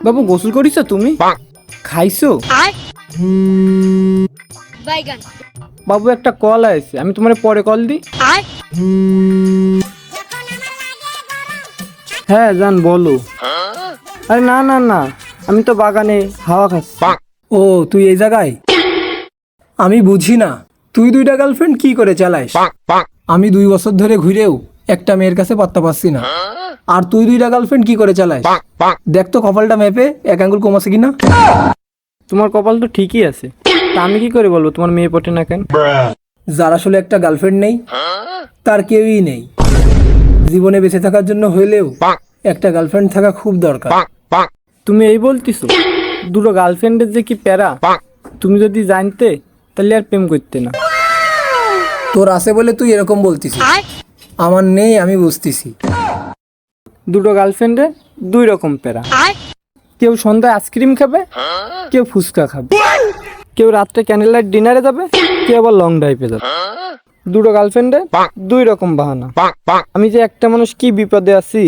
বাবু গোসল করিস তুমি? খাইছো? বাবু একটা কল আছে আমি তোমার পরে কল দিই। হ্যাঁ জান বলো। আরে না না না। আমি তো বাগানে হাওয়া খাচ্ছি। ও তুই এই জায়গায়? আমি বুঝি না। তুই দুইটা গার্লফ্রেন্ড কি করে চালাইস আমি দুই বছর ধরে ঘুরেও একটা মেয়ের কাছে পাত্তা পাচ্ছি না। আর তুই দুইটা গার্লফ্রেন্ড কি করে চালাইস দেখ তো কপালটা মেপে এক আঙ্গুল কমাছে কিনা। তোমার কপাল তো ঠিকই আছে। তা আমি কি করে বলব? তোমার মেয়ে পটে না কেন? যার আসলে একটা গার্লফ্রেন্ড নেই তার কেউই নেই। জীবনে বেঁচে থাকার জন্য হইলেও একটা গার্লফ্রেন্ড থাকা খুব দরকার। তুমি এই বলতিছো? দুটো গার্লফ্রেন্ডের যে কি প্যারা? তুমি যদি জানতে তাহলে আর প্রেম করতে না। তোর আছে বলে তুই এরকম বলতিস আমার নেই আমি বুঝতেছি। দুটো গার্লফ্রেন্ডে দুই রকম প্যারা। কেউ সন্ধ্যায় আইসক্রিম খাবে কেউ ফুচকা খাবে। কেউ রাত্রে ক্যান্ডেল লাইট ডিনারে যাবে কেউ আবার লং ড্রাইভে যাবে। দুটো গার্লফ্রেন্ডে দুই রকম বাহানা। আমি যে একটা মানুষ কি বিপদে আছি?